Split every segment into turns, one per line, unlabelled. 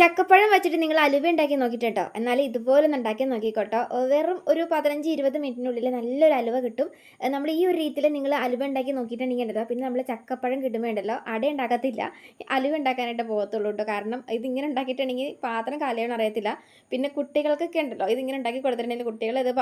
ചക്കപ്പഴം വെച്ചിട്ട് നിങ്ങൾ അലുവ ഉണ്ടാക്കി നോക്കിയിട്ടോ എന്നാൽ ഇതുപോലെ ഒന്ന് ഉണ്ടാക്കി നോക്കിക്കോട്ടോ. വെറും ഒരു പതിനഞ്ച് ഇരുപത് മിനിറ്റിനുള്ളിൽ നല്ലൊരു അലുവ കിട്ടും. നമ്മൾ ഈ ഒരു രീതിയിൽ നിങ്ങൾ അലുവ ഉണ്ടാക്കി നോക്കിയിട്ടുണ്ടെങ്കിൽ പിന്നെ നമ്മൾ ചക്കപ്പഴം കിട്ടുമ്പോണ്ടല്ലോ അട ഉണ്ടാക്കത്തില്ല. അലുവ ഉണ്ടാക്കാനായിട്ട് പോകത്തുള്ളൂ കേട്ടോ. കാരണം ഇതിങ്ങനെ ഉണ്ടാക്കിയിട്ടുണ്ടെങ്കിൽ പാത്രം കാലയാണ് അറിയത്തില്ല. പിന്നെ കുട്ടികൾക്കൊക്കെ ഉണ്ടല്ലോ ഇതിങ്ങനെ ഉണ്ടാക്കി കൊടുത്തിട്ടുണ്ടെങ്കിൽ കുട്ടികൾ ഇത്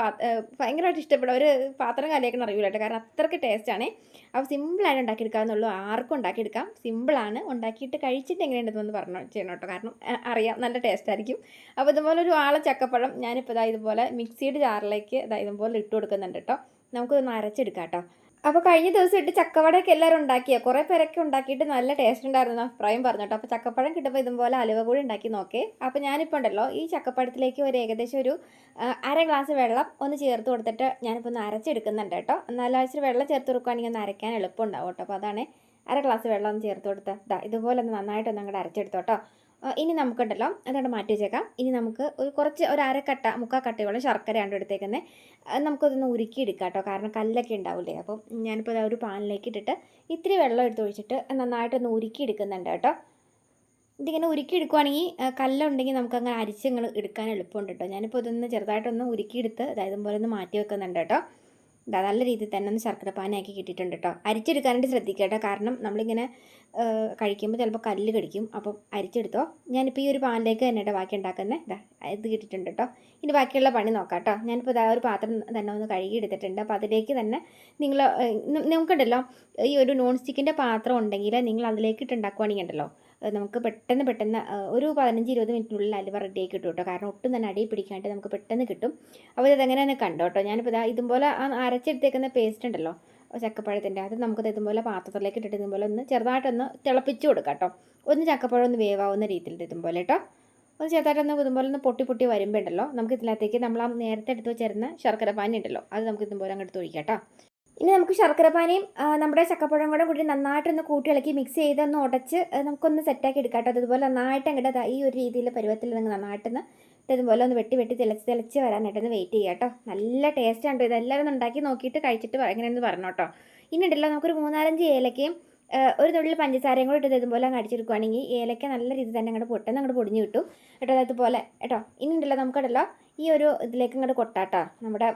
ഭയങ്കരമായിട്ട് ഇഷ്ടപ്പെടും. അവർ പാത്രം കാലിയാക്കണം അറിയില്ല കേട്ടോ. കാരണം അത്രയ്ക്ക് ടേസ്റ്റാണ് അപ്പോൾ സിമ്പിളായിട്ട് ഉണ്ടാക്കിയെടുക്കാവുന്നുള്ളൂ ആർക്കും ഉണ്ടാക്കിയെടുക്കാം. സിമ്പിളാണ് ഉണ്ടാക്കിയിട്ട് കഴിച്ചിട്ട് എങ്ങനെയുണ്ടെന്ന് പറഞ്ഞു ചെയ്യണം കേട്ടോ. കാരണം അറിയാം നല്ല ടേസ്റ്റ് ആയിരിക്കും. അപ്പോൾ ഇതുപോലെ ഒരു ആളെ ചക്കപ്പഴം ഞാനിപ്പോൾ ഇതാ ഇതുപോലെ മിക്സിയുടെ ജാറിലേക്ക് ഇതാ ഇതുപോലെ ഇട്ട് കൊടുക്കുന്നുണ്ട് കേട്ടോ നമുക്കൊന്ന് അരച്ചെടുക്കാം കേട്ടോ അപ്പോൾ കഴിഞ്ഞ ദിവസം ഇട്ട് ചക്കവടയൊക്കെ എല്ലാവരും ഉണ്ടാക്കിയ? കുറേ പേരൊക്കെ ഉണ്ടാക്കിയിട്ട് നല്ല ടേസ്റ്റ് ഉണ്ടായിരുന്നു അഭിപ്രായം പറഞ്ഞു കേട്ടോ അപ്പോൾ ചക്കപ്പഴം കിട്ടുമ്പോൾ ഇതുപോലെ അലുവ കൂടി ഉണ്ടാക്കി നോക്കേ. അപ്പോൾ ഞാനിപ്പോൾ ഉണ്ടല്ലോ ഈ ചക്കപ്പഴത്തിലേക്ക് ഒരു ഏകദേശം ഒരു അര ഗ്ലാസ് വെള്ളം ഒന്ന് ചേർത്ത് കൊടുത്തിട്ട് ഞാനിപ്പോൾ ഒന്ന് അരച്ചെടുക്കുന്നുണ്ട് കേട്ടോ എന്നാലും ഇച്ചിരി വെള്ളം ചേർത്ത് കൊടുക്കുകയാണെങ്കിൽ ഒന്ന് അരയ്ക്കാൻ എളുപ്പമുണ്ടാവും കേട്ടോ അപ്പോൾ അതാണ് അര ഗ്ലാസ് വെള്ളം ഒന്ന് ചേർത്ത് കൊടുത്ത് ഇതാ ഇതുപോലെ ഒന്ന് നന്നായിട്ടൊന്ന് അങ്ങോട്ട് അരച്ചെടുത്തോ കേട്ടോ ആ, ഇനി നമുക്കുണ്ടല്ലോ അതോടെ മാറ്റി വെച്ചേക്കാം ഇനി നമുക്ക് ഒരു കുറച്ച് ഒരു അരക്കട്ട മുക്കാൽ കട്ടയോളം ശർക്കരയാണ് എടുത്തേക്കുന്നത് നമുക്കതൊന്ന് ഉരുക്കിയെടുക്കാം കേട്ടോ കാരണം കല്ലൊക്കെ ഉണ്ടാവില്ലേ? അപ്പോൾ ഞാനിപ്പോൾ ഒരു പാനിലേക്ക് ഇട്ടിട്ട് ഇത്തിരി വെള്ളം എടുത്ത് ഒഴിച്ചിട്ട് നന്നായിട്ടൊന്ന് ഉരുക്കിയെടുക്കുന്നുണ്ട് കേട്ടോ. ഇതിങ്ങനെ ഉരുക്കി എടുക്കുവാണെങ്കിൽ കല്ലുണ്ടെങ്കിൽ നമുക്ക് അങ്ങനെ അരിച്ച് ഇങ്ങനെ എടുക്കാൻ എളുപ്പമുണ്ട് കേട്ടോ. ഞാനിപ്പോൾ ഇതൊന്ന് ചെറുതായിട്ടൊന്ന് ഉരുക്കിയെടുത്ത് അതായത് പോലെ ഒന്ന് മാറ്റി വെക്കുന്നുണ്ട് കേട്ടോ. നല്ല രീതിയിൽ തന്നെ ഒന്ന് ശർക്കര പാനാക്കി കിട്ടിയിട്ടുണ്ട് കേട്ടോ. അരിച്ചെടുക്കാനായിട്ട് ശ്രദ്ധിക്കുക കേട്ടോ. കാരണം നമ്മളിങ്ങനെ കഴിക്കുമ്പോൾ ചിലപ്പോൾ കല്ല് കടിക്കും. അപ്പം അരിച്ചെടുത്തോ. ഞാനിപ്പോൾ ഈ ഒരു പാനിലേക്ക് തന്നെ കേട്ടോ ബാക്കി ഉണ്ടാക്കുന്നത് ഇതാ ഇത് കിട്ടിയിട്ടുണ്ട് കേട്ടോ. ഇനി ബാക്കിയുള്ള പണി നോക്കാം കേട്ടോ. ഞാനിപ്പോൾ ഇതാ ഒരു പാത്രം തന്നെ ഒന്ന് കഴുകി എടുത്തിട്ടുണ്ട്. അപ്പോൾ അതിലേക്ക് തന്നെ നിങ്ങൾ നമുക്കുണ്ടല്ലോ ഈ ഒരു നോൺ സ്റ്റിക്കിന്റെ പാത്രം ഉണ്ടെങ്കിൽ നിങ്ങൾ അതിലേക്ക് ഇട്ടുണ്ടാക്കുവാണെങ്കിൽ ഉണ്ടല്ലോ. നമുക്ക് പെട്ടെന്ന് പെട്ടെന്ന് ഒരു പതിനഞ്ച് ഇരുപത് മിനിറ്റിനുള്ളിൽ അലുവ റെഡി ആയി കിട്ടും കേട്ടോ കാരണം ഒട്ടും തന്നെ അടിയിൽ പിടിക്കാണ്ട് നമുക്ക് പെട്ടെന്ന് കിട്ടും. അപ്പോൾ ഇതെങ്ങനെ തന്നെ കണ്ടോ കേട്ടോ ഞാനിപ്പോൾ ഇതാ ഇതുപോലെ അരച്ചെടുത്തേക്കുന്ന പേസ്റ്റ് ഉണ്ടല്ലോ ചക്കപ്പഴത്തിന്റെ അത് നമുക്ക് ഇതുപോലെ പാത്രത്തിലേക്ക് ഇട്ടിട്ട് ഇതുപോലെ ഒന്ന് ചെറുതായിട്ടൊന്ന് തിളപ്പിച്ച് കൊടുക്കാം കേട്ടോ ഒന്ന് ചക്കപ്പഴം ഒന്ന് വേവാവുന്ന രീതിയിൽ ഇതുപോലെ കേട്ടോ ഒന്ന് ചെറുതായിട്ടൊന്ന് ഇതുപോലെ ഒന്ന് പൊട്ടി പൊട്ടി വരുമ്പോൾ ഉണ്ടല്ലോ നമുക്ക് ഇതിനകത്തേക്ക് നമ്മൾ ആ നേരത്തെ എടുത്ത് വെച്ചിരുന്ന ശർക്കര പാനി ഉണ്ടല്ലോ അത് നമുക്ക് ഇതുപോലെ അങ്ങോട്ട് ഒഴിക്കാം കേട്ടോ ഇനി നമുക്ക് ശർക്കര പാനിയും നമ്മുടെ ചക്കപ്പഴം കൂടെ കൂടി നന്നായിട്ടൊന്ന് കൂട്ടി ഇളക്കി മിക്സ് ചെയ്തൊന്ന് ഉടച്ച് നമുക്കൊന്ന് സെറ്റാക്കി എടുക്കാം കേട്ടോ. അതുപോലെ നന്നായിട്ട് അങ്ങോട്ട് ഈ ഒരു രീതിയിൽ പരുവത്തിൽ നിങ്ങൾ നന്നായിട്ടൊന്ന് ഇതുപോലെ ഒന്ന് വെട്ടി വെട്ടി തിളച്ച് തിളച്ച് വരാനായിട്ടൊന്ന് വെയിറ്റ് ചെയ്യുക കേട്ടോ. നല്ല ടേസ്റ്റ് ആണ് ഇത്. ഇതെല്ലാവരും ഉണ്ടാക്കി നോക്കിയിട്ട് കഴിച്ചിട്ട് എങ്ങനെയെന്ന് പറഞ്ഞു കേട്ടോ ഇനി ഉണ്ടല്ലോ നമുക്കൊരു മൂന്നാലഞ്ച് ഏലക്കയും ഒരു തുള്ളി പഞ്ചസാരയും കൂടെ ഇട്ട് ഇതുപോലെ അങ്ങ് അടിച്ചെടുക്കുവാണെങ്കിൽ ഏലക്ക നല്ല രീതിയിൽ തന്നെ അങ്ങോട്ട് പൊട്ടെന്ന് അങ്ങോട്ട് പൊടിഞ്ഞ് കിട്ടും. കേട്ടോ അതുപോലെ കേട്ടോ. ഇനി ഉണ്ടല്ലോ നമുക്കുണ്ടല്ലോ ഈ ഒരു ഇതിലേക്ക് ഇങ്ങോട്ട് കൊട്ടാട്ടോ നമ്മുടെ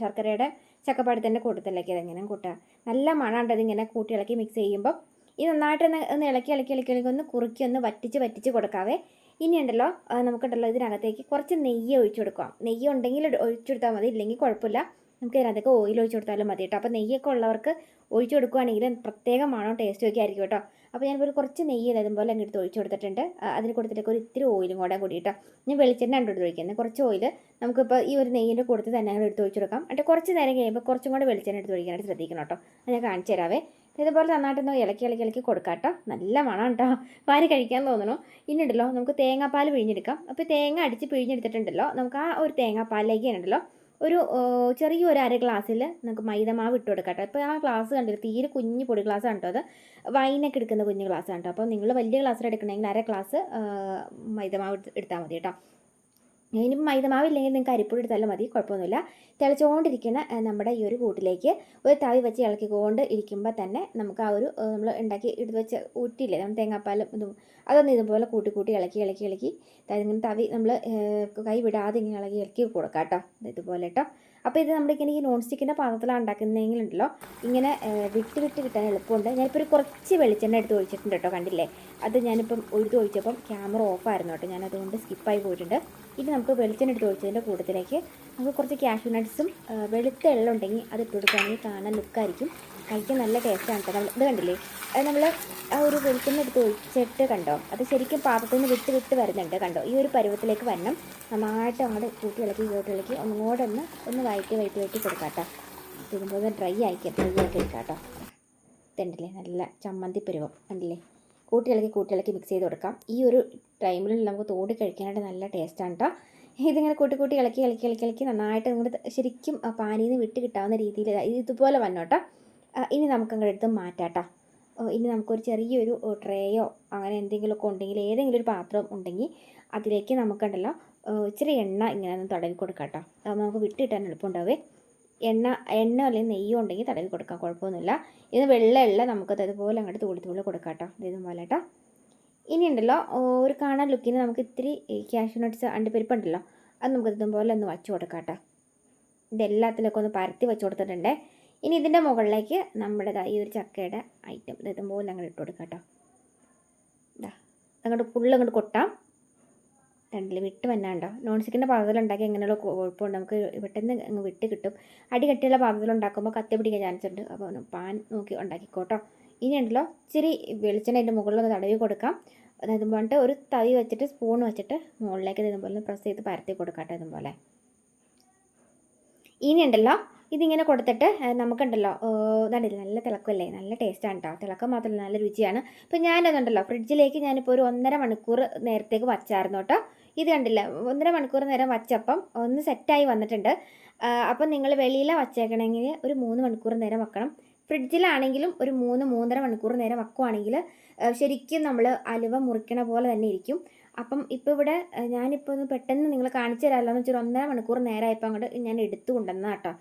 ശർക്കരയുടെ ചക്കപ്പഴത്തിന്റെ കൂട്ടത്തിലേക്ക് ഇതെങ്ങനെ കൂട്ടുക നല്ല മണമുണ്ട് ഇതിങ്ങനെ കൂട്ടി ഇളക്കി മിക്സ് ചെയ്യുമ്പോൾ ഇത് നന്നായിട്ട് ഒന്ന് ഇളക്കി ഇളക്കി ഇളക്കി ഇളക്കി ഒന്ന് കുറുക്കി ഒന്ന് വറ്റിച്ച് വറ്റിച്ച് കൊടുക്കാവേ. ഇനി ഉണ്ടല്ലോ നമുക്കുണ്ടല്ലോ ഇതിനകത്തേക്ക് കുറച്ച് നെയ്യ് ഒഴിച്ചു കൊടുക്കാം. നെയ്യ് ഉണ്ടെങ്കിൽ ഒഴിച്ചു കൊടുത്താൽ മതി ഇല്ലെങ്കിൽ കുഴപ്പമില്ല. നമുക്ക് ഇതിനകത്തേക്ക് ഓയിൽ ഒഴിച്ചു കൊടുത്താലും മതി കേട്ടോ. അപ്പോൾ നെയ്യൊക്കെ ഉള്ളവർക്ക് ഒഴിച്ചു കൊടുക്കുകയാണെങ്കിൽ പ്രത്യേകം മണവും ടേസ്റ്റും ഒക്കെ ആയിരിക്കും കേട്ടോ അപ്പോൾ ഞാനിപ്പോൾ കുറച്ച് നെയ്യ് ഇതുപോലെ പോലെ എടുത്ത് ഒഴിച്ചു കൊടുത്തിട്ടുണ്ട്. അതിന് കൊടുത്തിട്ടൊക്കെ ഒരു ഇത്തിരി ഓയിലും കൂടെ കൂടി കേട്ടോ. ഞാൻ വെളിച്ചെണ്ണ ഉണ്ട് ഒഴിക്കുന്നത്. കുറച്ച് ഓയിൽ നമുക്കിപ്പോൾ ഈ ഒരു നെയ്യിന്റെ കൊടുത്ത് തന്നെ അങ്ങോട്ട് എടുത്ത് ഒഴിച്ചു കൊടുക്കാം. എന്നിട്ട് കുറച്ച് നേരം കഴിയുമ്പോൾ കുറച്ചും കൂടെ വെളിച്ചെണ്ണ എടുത്ത് ഒഴിക്കാനായിട്ട് ശ്രദ്ധിക്കണം കേട്ടോ. അത് ഞാൻ കാണിച്ചു തരാവേ. ഇതുപോലെ നന്നായിട്ടൊന്ന് ഇളക്കി ഇളക്കി ഇളക്കി കൊടുക്കാം കേട്ടോ. നല്ല മണം കേട്ടോ. വാരി കഴിക്കാൻ തോന്നണു. ഇനി ഉണ്ടല്ലോ നമുക്ക് തേങ്ങാപ്പാൽ പിഴിഞ്ഞെടുക്കാം. അപ്പോൾ തേങ്ങ അടിച്ച് പിഴിഞ്ഞെടുത്തിട്ടുണ്ടല്ലോ. നമുക്ക് ആ ഒരു തേങ്ങാപ്പാലിലേക്ക് ഉണ്ടല്ലോ ഒരു ചെറിയ ചെറിയൊരു അര ഗ്ലാസ്സിൽ നമുക്ക് മൈദമാവ് ഇട്ട് കൊടുക്കാം കേട്ടോ. ഇപ്പോൾ ആ ഗ്ലാസ് കണ്ടില്ല തീരെ കുഞ്ഞ് പൊടി ഗ്ലാസ് കേട്ടോ അത്. വൈനൊക്കെ എടുക്കുന്ന കുഞ്ഞ് ഗ്ലാസ് കേട്ടോ. അപ്പോൾ നിങ്ങൾ വലിയ ഗ്ലാസ്സിൽ എടുക്കണമെങ്കിൽ അര ഗ്ലാസ് മൈദമാവ് എടുത്ത് എടുത്താൽ മതി കേട്ടോ. ഇനി മൈദമാവില്ലെങ്കിൽ നിങ്ങൾക്ക് അരിപ്പൊടി എടുത്താലും മതി കുഴപ്പമൊന്നുമില്ല. തിളച്ചുകൊണ്ടിരിക്കുന്ന നമ്മുടെ ഈ ഒരു കൂട്ടിലേക്ക് ഒരു തവി വെച്ച് ഇളക്കിക്കൊണ്ട് ഇരിക്കുമ്പോൾ തന്നെ നമുക്ക് ആ ഒരു നമ്മൾ ഉണ്ടാക്കി എടുത്ത് വെച്ച് ഊറ്റിയില്ലേ നമ്മൾ തേങ്ങാപ്പാലും ഇതും അതൊന്നും ഇതുപോലെ കൂട്ടി കൂട്ടി ഇളക്കി ഇളക്കി ഇളക്കി. ഇങ്ങനെ തവി നമ്മൾ കൈ വിടാതെ ഇങ്ങനെ ഇളക്കി ഇളക്കി കൊടുക്കാം കേട്ടോ. ഇതുപോലെ കേട്ടോ. അപ്പോൾ ഇത് നമ്മളിങ്ങനെ ഈ നോൺ സ്റ്റിക്കിന്റെ പാത്രത്തിലാണ് ഉണ്ടാക്കുന്നതെങ്കിലുണ്ടല്ലോ ഇങ്ങനെ വിട്ട് വിട്ട് കിട്ടാൻ എളുപ്പമുണ്ട്. ഞാനിപ്പോൾ ഒരു കുറച്ച് വെളിച്ചെണ്ണ എടുത്ത് ഒഴിച്ചിട്ടുണ്ട് കേട്ടോ കണ്ടില്ലേ? അത് ഞാനിപ്പം ഒഴുതി ഒഴിച്ചപ്പം ക്യാമറ ഓഫ് ആയിരുന്നു കേട്ടോ. ഞാൻ അതുകൊണ്ട് സ്കിപ്പായി പോയിട്ടുണ്ട്. ഇനി നമുക്ക് വെളിച്ചെണ്ണ എടുത്ത് ഒഴിച്ചതിന്റെ കൂട്ടത്തിലേക്ക് നമുക്ക് കുറച്ച് കാഷ്യൂ നട്ട്സും വെളുത്ത എള്ളുണ്ടെങ്കിൽ അത് ഇട്ട് കൊടുക്കുകയാണെങ്കിൽ കാണാൻ ലുക്കായിരിക്കും കഴിക്കാൻ നല്ല ടേസ്റ്റാണ് കേട്ടോ. നമ്മൾ ഇത് കണ്ടില്ലേ? അത് നമ്മൾ ആ ഒരു വെളിച്ചെണ്ണ എടുത്ത് ഒഴിച്ചിട്ട് കണ്ടോ? അത് ശരിക്കും പാത്രത്തിൽ നിന്ന് വിട്ട് വിട്ട് വരുന്നുണ്ട് കണ്ടോ? ഈ ഒരു പരുവത്തിലേക്ക് വരണം. നന്നായിട്ട് അങ്ങോട്ട് കൂട്ടി ഇളക്കി കൂട്ടി ഇളക്കി. ഒന്നും കൂടെ ഒന്ന് ഒന്ന് വയറ്റി വയറ്റി വയറ്റി കൊടുക്കാം കേട്ടോ. ഇതുപോലെ ഡ്രൈ ആക്കി ഡ്രൈ ആക്കി എടുക്കാം കേട്ടോ. ഇതുണ്ടല്ലേ? നല്ല ചമ്മന്തി പരുവം. കണ്ടില്ലേ? കൂട്ടി ഇളക്കി കൂട്ടി ഇളക്കി മിക്സ് ചെയ്ത് കൊടുക്കാം. ഈ ഒരു ടൈമിൽ നമുക്ക് തോടി കഴിക്കാനായിട്ട് നല്ല ടേസ്റ്റാണ് കേട്ടോ ഇതിങ്ങനെ കൂട്ടി കൂട്ടി ഇളക്കി ഇളക്കി ഇളക്കി ഇളക്കി നന്നായിട്ട് അങ്ങോട്ട് ശരിക്കും പാനീന്ന് വിട്ട് കിട്ടാവുന്ന രീതിയിൽ ഇതുപോലെ വന്നോട്ടോ ഇനി നമുക്ക് അങ്ങോട്ട് എടുത്ത് മാറ്റാട്ടോ ഓ, ഇനി നമുക്കൊരു ചെറിയൊരു ട്രേയോ അങ്ങനെ എന്തെങ്കിലുമൊക്കെ ഉണ്ടെങ്കിൽ ഏതെങ്കിലും ഒരു പാത്രം ഉണ്ടെങ്കിൽ അതിലേക്ക് നമുക്കുണ്ടല്ലോ ഇച്ചിരി എണ്ണ ഇങ്ങനെ ഒന്ന് തടവി കൊടുക്കാം കേട്ടോ. അതാകുമ്പോൾ നമുക്ക് വിട്ടിട്ടാൻ എളുപ്പമുണ്ടാവേ. എണ്ണ എണ്ണ അല്ലെങ്കിൽ നെയ്യോ ഉണ്ടെങ്കിൽ തടവി കൊടുക്കാം കുഴപ്പമൊന്നുമില്ല. ഇത് വെള്ള നമുക്ക് നമുക്കത് അതുപോലെ അങ്ങോട്ട് തൂളി തൂളി കൊടുക്കാം കേട്ടോ ഇത് ഇതുപോലെ കേട്ടോ. ഇനി ഉണ്ടല്ലോ ഒരു കാണാൻ ലുക്കിന് നമുക്ക് ഇത്തിരി ക്യാഷ് നോട്ട്സ് അണ്ടിപ്പരിപ്പ് ഉണ്ടല്ലോ അത് നമുക്ക് ഇതുപോലെ ഒന്ന് വച്ച് കൊടുക്കാം കേട്ടോ. ഇതെല്ലാത്തിലൊക്കെ ഒന്ന് പരത്തി വെച്ച് കൊടുത്തിട്ടുണ്ട്. ഇനി ഇതിന്റെ മുകളിലേക്ക് നമ്മുടെ ഈ ഒരു ചക്കയുടെ ഐറ്റം ഇതുപോലെ അങ്ങോട്ട് ഇട്ട് കൊടുക്കാം കേട്ടോ. ഇതാ അങ്ങോട്ട് ഫുള്ള് അങ്ങോട്ട് കൊട്ടാം. രണ്ടിൽ വിട്ട് വന്നാണ്ടോ നോൺ സ്റ്റിക്കിന്റെ പാത്രത്തിൽ ഉണ്ടാക്കി എങ്ങനെയുള്ള കുഴപ്പമുണ്ട്? നമുക്ക് പെട്ടെന്ന് അങ്ങ് വിട്ട് കിട്ടും. അടി കട്ടിയുള്ള പാത്രത്തിൽ ഉണ്ടാക്കുമ്പോൾ കത്തി പിടിക്കാൻ ചാൻസ് ഉണ്ട്. അപ്പോൾ ഒന്ന് പാൻ നോക്കി ഉണ്ടാക്കിക്കോട്ടോ ഇനി ഉണ്ടല്ലോ ഇച്ചിരി വെളിച്ചെണ്ണ അതിന്റെ മുകളിലൊന്ന് തടവി കൊടുക്കാം. അതായത് പറഞ്ഞിട്ട് ഒരു തവി വെച്ചിട്ട് സ്പൂൺ വെച്ചിട്ട് മുകളിലേക്ക് ഇതുപോലെ പ്രസ് ചെയ്ത് പരത്തി കൊടുക്കാം കേട്ടോ ഇതുപോലെ. ഇനി ഉണ്ടല്ലോ ഇതിങ്ങനെ കൊടുത്തിട്ട് നമുക്കുണ്ടല്ലോ ഇതാണ്ടില്ല നല്ല തിളക്കമല്ലേ നല്ല ടേസ്റ്റാണ് കേട്ടോ തിളക്കം മാത്രമല്ല നല്ല രുചിയാണ്. അപ്പോൾ ഞാനതുണ്ടല്ലോ ഫ്രിഡ്ജിലേക്ക് ഞാനിപ്പോൾ ഒരു ഒന്നര മണിക്കൂർ നേരത്തേക്ക് വച്ചായിരുന്നു കേട്ടോ ഇത് കണ്ടില്ല ഒന്നര മണിക്കൂർ നേരം വച്ചപ്പം ഒന്ന് സെറ്റായി വന്നിട്ടുണ്ട്. അപ്പം നിങ്ങൾ വെളിയിലാണ് വച്ചേക്കണമെങ്കിൽ ഒരു മൂന്ന് മണിക്കൂർ നേരം വെക്കണം. ഫ്രിഡ്ജിലാണെങ്കിലും ഒരു മൂന്ന് മൂന്നര മണിക്കൂർ നേരം വെക്കുവാണെങ്കിൽ ശരിക്കും നമ്മൾ അലുവ മുറിക്കണ പോലെ തന്നെ ഇരിക്കും. അപ്പം ഇപ്പോൾ ഇവിടെ ഞാനിപ്പോൾ ഒന്ന് പെട്ടെന്ന് നിങ്ങൾ കാണിച്ചു തരാമല്ലോ എന്ന് വെച്ചാൽ ഒന്നര മണിക്കൂർ നേരമായപ്പോൾ അങ്ങോട്ട് ഞാൻ എടുത്തു കൊണ്ടുവന്ന കേട്ടോ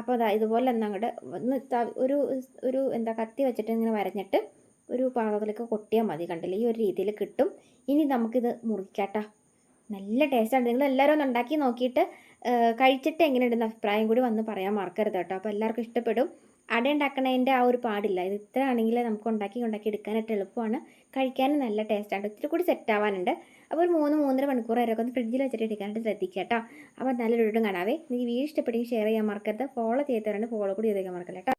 അപ്പോൾ അതാ ഇതുപോലെ ഒന്ന് അങ്ങോട്ട് ഒന്ന് ഒരു ഒരു എന്താ കത്തി വെച്ചിട്ട് ഇങ്ങനെ വരഞ്ഞിട്ട് ഒരു പാകത്തിലേക്ക് കൊട്ടിയാൽ മതി കണ്ടില്ല? ഈ ഒരു രീതിയിൽ കിട്ടും. ഇനി നമുക്കിത് മുറിക്കാട്ടോ. നല്ല ടേസ്റ്റാണ് നിങ്ങൾ എല്ലാവരും ഒന്ന് ഉണ്ടാക്കി നോക്കിയിട്ട് കഴിച്ചിട്ട് എങ്ങനെയുണ്ടെന്ന് അഭിപ്രായം കൂടി വന്ന് പറയാൻ മറക്കരുത് കേട്ടോ. അപ്പോൾ എല്ലാവർക്കും ഇഷ്ടപ്പെടും. അട ഉണ്ടാക്കണതിന്റെ ആ ഒരു പാടില്ല. ഇത് ഇത്ര ആണെങ്കിൽ നമുക്ക് ഉണ്ടാക്കി ഉണ്ടാക്കി എടുക്കാനായിട്ട് എളുപ്പമാണ്. കഴിക്കാനും നല്ല ടേസ്റ്റാണ് ഇത്തിരി കൂടി സെറ്റ് ആവാനുണ്ട്. അപ്പോൾ ഒരു മൂന്ന് മൂന്നര മണിക്കൂർ വരെ ഒക്കെ ഒന്ന് ഫ്രിഡ്ജിൽ വെച്ചിട്ട് എടുക്കാനായിട്ട് ശ്രദ്ധിക്കുക കേട്ടോ. അപ്പോൾ നല്ലൊരു കാണാവേ. നിങ്ങൾക്ക് വീഡിയോ ഇഷ്ടപ്പെട്ടെങ്കിൽ ഷെയർ ചെയ്യാൻ മറക്കരുത്. ഫോളോ ചെയ്തവരുണ്ട് ഫോളോ കൂടി ചെയ്തേക്കാൻ മറക്കല്ല കേട്ടോ.